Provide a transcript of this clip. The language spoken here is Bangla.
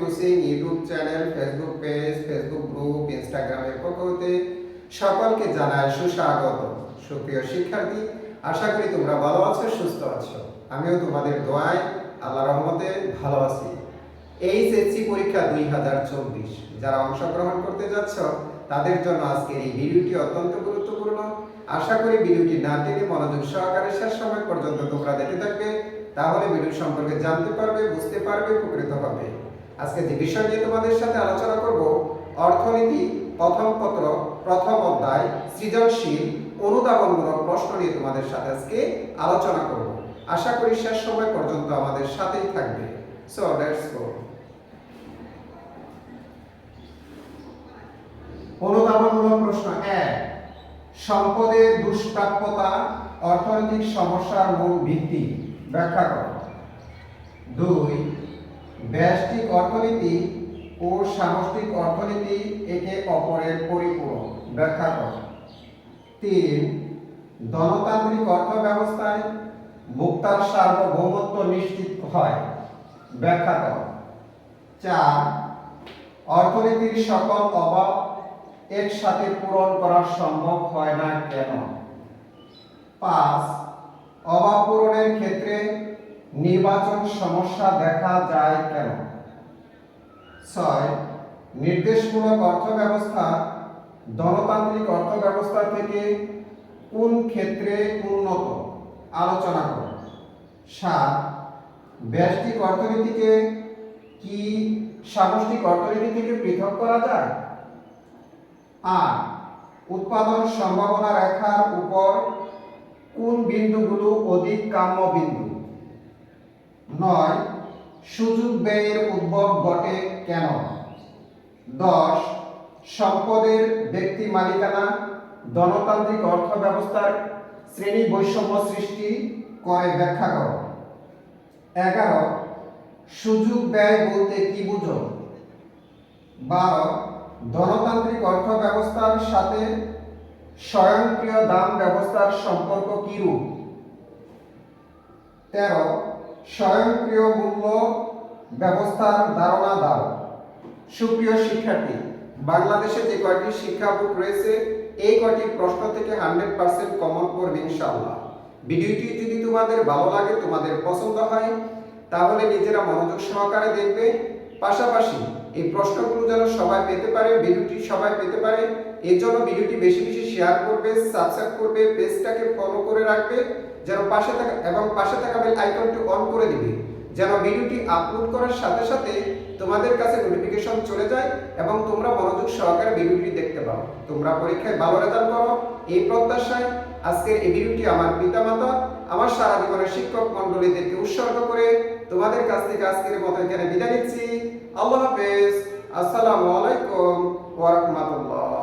Coaching YouTube channel, Facebook page, Facebook group ইনস্টাগ্রামের পক্ষ হতে সকলকে জানায় সুস্বাগত। সুপ্রিয় শিক্ষার্থী, আশা করি তোমরা ভালো আছো, সুস্থ আছো। আমিও তোমাদের দোয়ায় আল্লাহ রহমতে ভালো আছি। এইচএসসি পরীক্ষা দুই হাজার চব্বিশ, যারা অংশগ্রহণ করতে যাচ্ছ, তাদের জন্য আজকের এই ভিডিওটি অত্যন্ত গুরুত্বপূর্ণ। আশা করি ভিডিওটি না টেনে মনোযোগ সহকারে শেষ সময় পর্যন্ত তোমরা দেখে থাকবে। তাহলে ভিডিও সম্পর্কে জানতে পারবে, বুঝতে পারবে, উপকৃত হবে। আজকে যে বিষয় নিয়ে তোমাদের সাথে আলোচনা করব, অর্থনীতি, প্রথম পত্র, প্রথম অধ্যায়, সৃজনশীল অনুদাবনমূলক প্রশ্ন নিয়ে তোমাদের সাথে আজকে আলোচনা করব। আশা করি শেষ সময় পর্যন্ত আমাদের সাথেই থাকবে। সো লেটস গো অনুধাবনমূলক প্রশ্ন এক, সম্পদের দুষ্প্রাপ্যতা, অর্থনৈতিক সমস্যার মূল ভিত্তি। ব্যাখ্যা করো। দুই ব্যষ্টিক অর্থনীতি ও সামষ্টিক অর্থনীতি একে অপরের পরিপূরক। ব্যাখ্যা করো। তিন গণতান্ত্রিক অর্থ ব্যবস্থায় মুক্তার সার্বভৌমত্ব নিশ্চিত হয়। ব্যাখ্যা কর। চার, অর্থনীতির সকল অভাব একসাথে পূরণ করা সম্ভব হয় না কেন? পাঁচ অভাব পূরণের ক্ষেত্রে নির্বাচন সমস্যা দেখা যায় কেন? ছয়, নির্দেশমূলক অর্থ ব্যবস্থা গণতান্ত্রিক অর্থ ব্যবস্থা থেকে কোন ক্ষেত্রে উন্নত? আলোচনা করো। সাত, ব্যষ্টিক অর্থনীতিকে কি সামষ্টিক অর্থনীতি থেকে পৃথক করা যায়? আট, উৎপাদন সম্ভাবনা রেখার উপর কোন বিন্দুগুলো অধিক কাম্য বিন্দু? নয়, সুযোগ ব্যয়ের উদ্ভব ঘটে কেন? দশ, সম্পদের ব্যক্তি মালিকানা, গণতান্ত্রিক অর্থ ব্যবস্থার শ্রেণি বৈষম্য সৃষ্টি করে ব্যাখ্যা করো। এগারো, সুযোগ ব্যয় বলতে কি বুঝো? বারো, গণতান্ত্রিক অর্থ ব্যবস্থার সাথে স্বয়ংক্রিয় দাম ব্যবস্থার সম্পর্ক কিরূপ? তেরো, স্বয়ংক্রিয় মূল্য ব্যবস্থার ধারণা দাও। সুপ্রিয় শিক্ষার্থী, বাংলাদেশে যে কয়টি শিক্ষা বুক রয়েছে, এই কয়টি প্রশ্ন থেকে হান্ড্রেড পার্সেন্ট কমন করবে ইনশাআল্লাহ। ভিডিওটি যদি তোমাদের ভালো লাগে, তোমাদের পছন্দ হয়, তাহলে নিজেরা মনোযোগ সহকারে দেখবে। পাশাপাশি এই প্রশ্নগুলো যেন সবাই পেতে পারে, ভিডিওটি সবাই পেতে পারে এর জন্য ভিডিওটি বেশি বেশি শেয়ার করবে সাবস্ক্রাইব করবে পেজটাকে ফলো করে রাখবে, যেন পাশে থাকা এবং পাশে থাকা বেল আইকনটি অন করে দিবে, যেন ভিডিওটি আপলোড করার সাথে সাথে তোমাদের কাছে নোটিফিকেশন চলে যায় এবং তোমরা মনোযোগ সহকারে ভিডিওটি দেখতে পাও। তোমরা পরীক্ষায় ভালো রেজাল্ট করো এই প্রত্যাশায় আজকের এই ভিডিওটি আমার পিতামাতা, আমার সারা জীবনের শিক্ষক মণ্ডলীদেরকে উৎসর্গ করে তোমাদের কাছ থেকে আজকের মতো এখানে বিদায় নিচ্ছি। আল্লাহ হাফেজ। আসসালামু আলাইকুম ওয়া রাহমাতুল্লাহ।